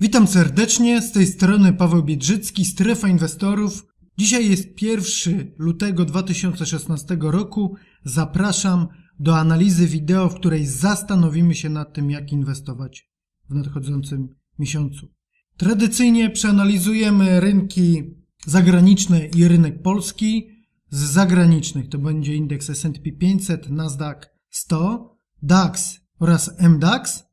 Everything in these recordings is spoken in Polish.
Witam serdecznie, z tej strony Paweł Biedrzycki, Strefa Inwestorów. Dzisiaj jest 1 lutego 2016 roku. Zapraszam do analizy wideo, w której zastanowimy się nad tym, jak inwestować w nadchodzącym miesiącu. Tradycyjnie przeanalizujemy rynki zagraniczne i rynek polski. Z zagranicznych to będzie indeks S&P 500, Nasdaq 100, DAX oraz MDAX,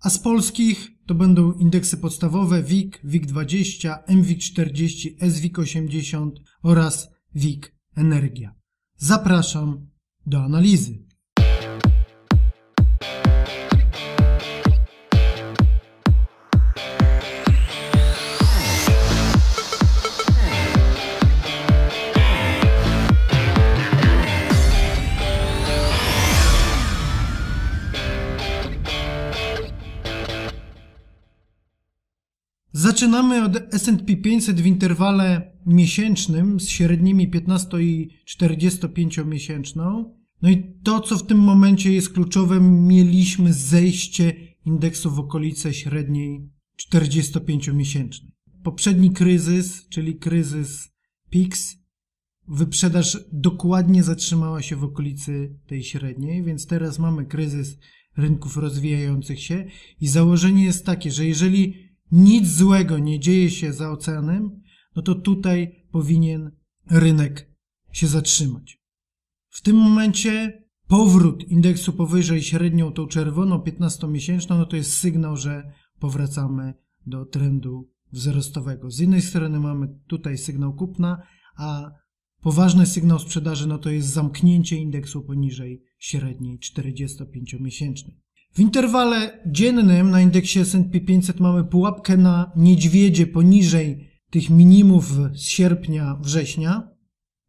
a z polskich to będą indeksy podstawowe WIG, WIG20, MWIG40, SWIG80 oraz WIG Energia. Zapraszam do analizy. Zaczynamy od S&P 500 w interwale miesięcznym z średnimi 15 i 45 miesięczną. No i to, co w tym momencie jest kluczowe, mieliśmy zejście indeksu w okolice średniej 45 miesięcznej. Poprzedni kryzys, czyli kryzys PIX, wyprzedaż dokładnie zatrzymała się w okolicy tej średniej, więc teraz mamy kryzys rynków rozwijających się i założenie jest takie, że jeżeli nic złego nie dzieje się za oceanem, no to tutaj powinien rynek się zatrzymać. W tym momencie powrót indeksu powyżej średnią tą czerwoną 15-miesięczną, no to jest sygnał, że powracamy do trendu wzrostowego. Z jednej strony mamy tutaj sygnał kupna, a poważny sygnał sprzedaży no to jest zamknięcie indeksu poniżej średniej 45-miesięcznej. W interwale dziennym na indeksie S&P 500 mamy pułapkę na niedźwiedzie poniżej tych minimów z sierpnia, września.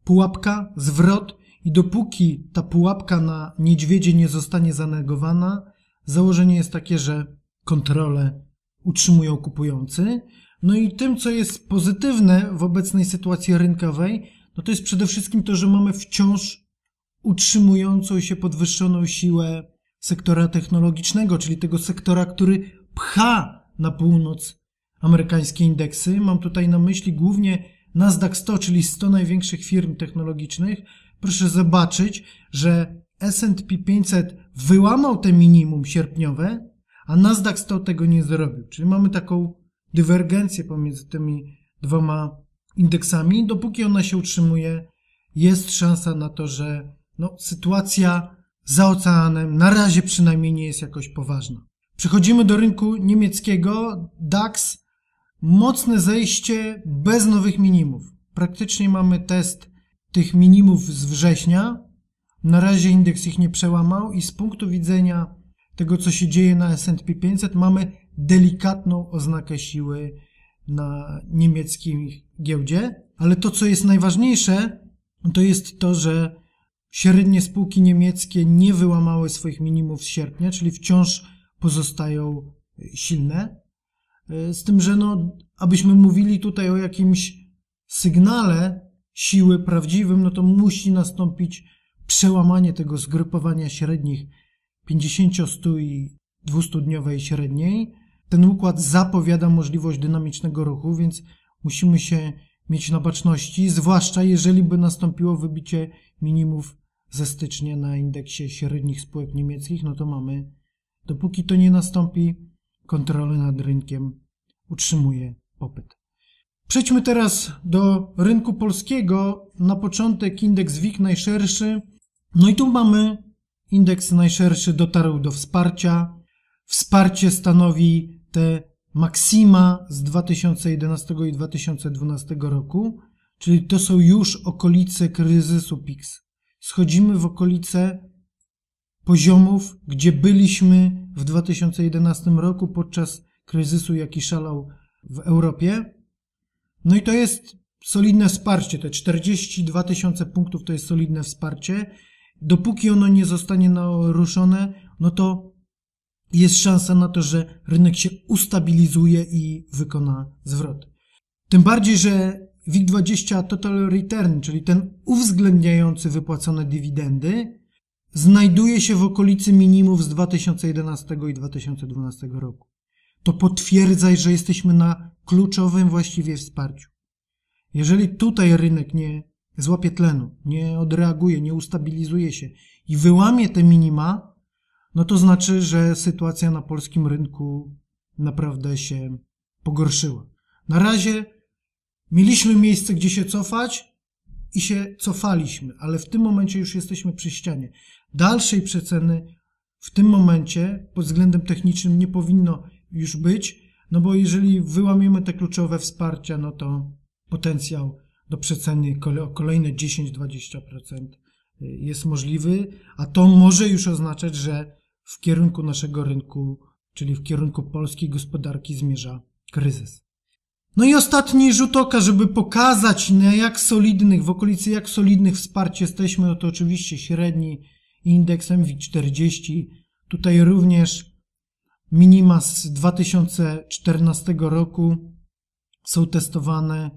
Pułapka, zwrot i dopóki ta pułapka na niedźwiedzie nie zostanie zanegowana, założenie jest takie, że kontrolę utrzymują kupujący. No i tym, co jest pozytywne w obecnej sytuacji rynkowej, no to jest przede wszystkim to, że mamy wciąż utrzymującą się podwyższoną siłę sektora technologicznego, czyli tego sektora, który pcha na północ amerykańskie indeksy. Mam tutaj na myśli głównie Nasdaq 100, czyli 100 największych firm technologicznych. Proszę zobaczyć, że S&P 500 wyłamał te minimum sierpniowe, a Nasdaq 100 tego nie zrobił. Czyli mamy taką dywergencję pomiędzy tymi dwoma indeksami. Dopóki ona się utrzymuje, jest szansa na to, że no, sytuacja za oceanem na razie przynajmniej nie jest jakoś poważna. Przechodzimy do rynku niemieckiego. DAX, mocne zejście bez nowych minimów. Praktycznie mamy test tych minimów z września. Na razie indeks ich nie przełamał i z punktu widzenia tego, co się dzieje na S&P 500, mamy delikatną oznakę siły na niemieckiej giełdzie. Ale to, co jest najważniejsze, to jest to, że Średnie spółki niemieckie nie wyłamały swoich minimów z sierpnia, czyli wciąż pozostają e, silne. E, z tym, że no, abyśmy mówili tutaj o jakimś sygnale siły prawdziwym, no to musi nastąpić przełamanie tego zgrupowania średnich 50, 100 i 200-dniowej średniej. Ten układ zapowiada możliwość dynamicznego ruchu, więc musimy się mieć na baczności, zwłaszcza jeżeli by nastąpiło wybicie minimów ze stycznia na indeksie średnich spółek niemieckich, no to mamy, dopóki to nie nastąpi, kontrolę nad rynkiem utrzymuje popyt. Przejdźmy teraz do rynku polskiego. Na początek indeks WIG najszerszy. No i tu mamy indeks najszerszy dotarł do wsparcia. Wsparcie stanowi te maksima z 2011 i 2012 roku, czyli to są już okolice kryzysu PIX schodzimy w okolice poziomów, gdzie byliśmy w 2011 roku podczas kryzysu, jaki szalał w Europie. No i to jest solidne wsparcie. Te 42 tysiące punktów to jest solidne wsparcie. Dopóki ono nie zostanie naruszone, no to jest szansa na to, że rynek się ustabilizuje i wykona zwrot. Tym bardziej, że WIG20 Total Return, czyli ten uwzględniający wypłacone dywidendy, znajduje się w okolicy minimów z 2011 i 2012 roku. to potwierdzaj, że jesteśmy na kluczowym właściwie wsparciu. Jeżeli tutaj rynek nie złapie tlenu, nie odreaguje, nie ustabilizuje się i wyłamie te minima, no to znaczy, że sytuacja na polskim rynku naprawdę się pogorszyła. Na razie mieliśmy miejsce, gdzie się cofać i się cofaliśmy, ale w tym momencie już jesteśmy przy ścianie. Dalszej przeceny w tym momencie pod względem technicznym nie powinno już być, no bo jeżeli wyłamiemy te kluczowe wsparcia, no to potencjał do przeceny o kolejne 10-20% jest możliwy, a to może już oznaczać, że w kierunku naszego rynku, czyli w kierunku polskiej gospodarki zmierza kryzys. No i ostatni rzut oka, żeby pokazać na jak solidnych, w okolicy jak solidnych wsparć jesteśmy, no to oczywiście średni indeks MW40. Tutaj również minima z 2014 roku są testowane.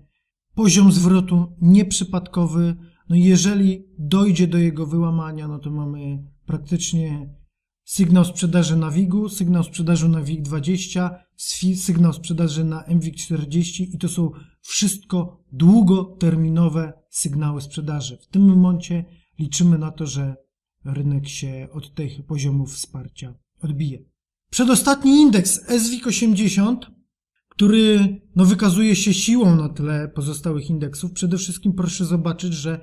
Poziom zwrotu nieprzypadkowy. No jeżeli dojdzie do jego wyłamania, no to mamy praktycznie sygnał sprzedaży na WIG-u, sygnał sprzedaży na WIG20, sygnał sprzedaży na MWIG40 i to są wszystko długoterminowe sygnały sprzedaży. W tym momencie liczymy na to, że rynek się od tych poziomów wsparcia odbije. Przedostatni indeks SWIG 80, który no, wykazuje się siłą na tle pozostałych indeksów. Przede wszystkim proszę zobaczyć, że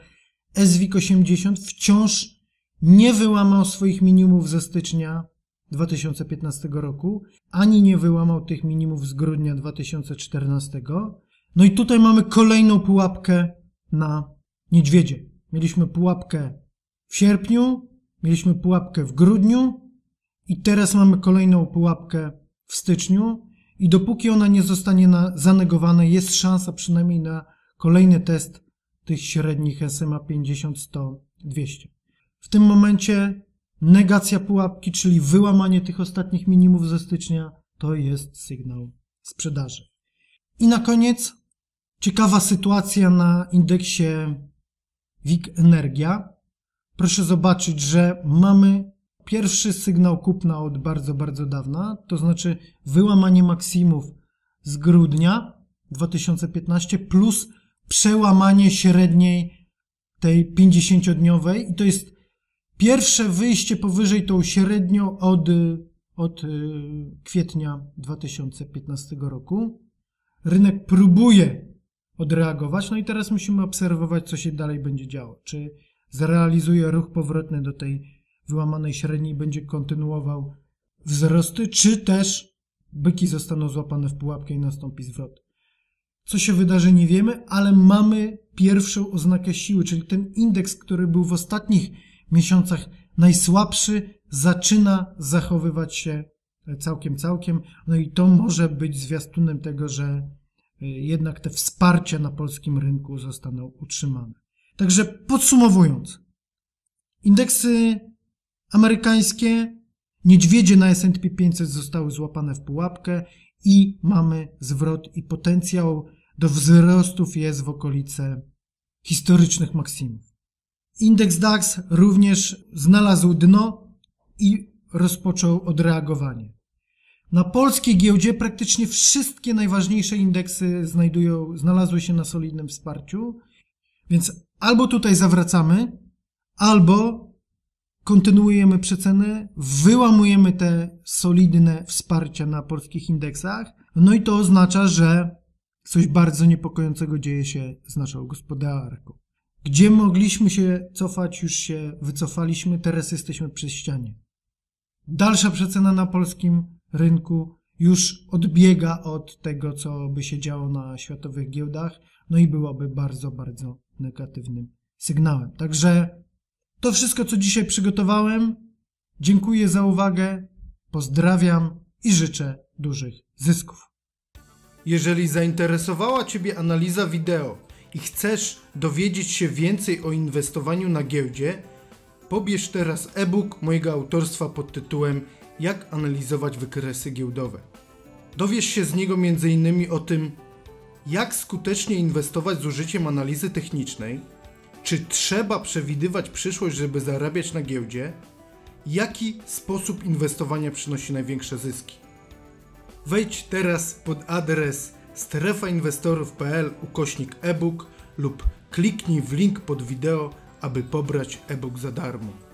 SWIG 80 wciąż nie wyłamał swoich minimów ze stycznia 2015 roku, ani nie wyłamał tych minimów z grudnia 2014. No i tutaj mamy kolejną pułapkę na niedźwiedzie. Mieliśmy pułapkę w sierpniu, mieliśmy pułapkę w grudniu i teraz mamy kolejną pułapkę w styczniu i dopóki ona nie zostanie na, zanegowana, jest szansa przynajmniej na kolejny test tych średnich SMA 50, 100, 200. W tym momencie negacja pułapki, czyli wyłamanie tych ostatnich minimów ze stycznia, to jest sygnał sprzedaży. I na koniec ciekawa sytuacja na indeksie WIG Energia. Proszę zobaczyć, że mamy pierwszy sygnał kupna od bardzo, bardzo dawna, to znaczy wyłamanie maksimów z grudnia 2015 plus przełamanie średniej tej 50-dniowej i to jest Pierwsze wyjście powyżej tą średnią od, od y, kwietnia 2015 roku. Rynek próbuje odreagować, no i teraz musimy obserwować, co się dalej będzie działo. Czy zrealizuje ruch powrotny do tej wyłamanej średniej, będzie kontynuował wzrosty, czy też byki zostaną złapane w pułapkę i nastąpi zwrot. Co się wydarzy, nie wiemy, ale mamy pierwszą oznakę siły, czyli ten indeks, który był w ostatnich miesiącach najsłabszy zaczyna zachowywać się całkiem, całkiem. No i to może być zwiastunem tego, że e, jednak te wsparcia na polskim rynku zostaną utrzymane. Także podsumowując, indeksy amerykańskie, niedźwiedzie na S&P 500 zostały złapane w pułapkę i mamy zwrot i potencjał do wzrostów jest w okolice historycznych maksimów. Indeks DAX również znalazł dno i rozpoczął odreagowanie. Na polskiej giełdzie praktycznie wszystkie najważniejsze indeksy znajdują, znalazły się na solidnym wsparciu, więc albo tutaj zawracamy, albo kontynuujemy przecenę, wyłamujemy te solidne wsparcia na polskich indeksach, no i to oznacza, że coś bardzo niepokojącego dzieje się z naszą gospodarką. Gdzie mogliśmy się cofać, już się wycofaliśmy, teraz jesteśmy przy ścianie. Dalsza przecena na polskim rynku już odbiega od tego, co by się działo na światowych giełdach, no i byłoby bardzo, bardzo negatywnym sygnałem. Także to wszystko, co dzisiaj przygotowałem. Dziękuję za uwagę, pozdrawiam i życzę dużych zysków. Jeżeli zainteresowała Ciebie analiza wideo, i chcesz dowiedzieć się więcej o inwestowaniu na giełdzie, pobierz teraz e-book mojego autorstwa pod tytułem Jak analizować wykresy giełdowe. Dowiesz się z niego m.in. o tym, jak skutecznie inwestować z użyciem analizy technicznej, czy trzeba przewidywać przyszłość, żeby zarabiać na giełdzie, jaki sposób inwestowania przynosi największe zyski. Wejdź teraz pod adres strefainwestorów.pl ukośnik e-book lub kliknij w link pod wideo, aby pobrać e-book za darmo.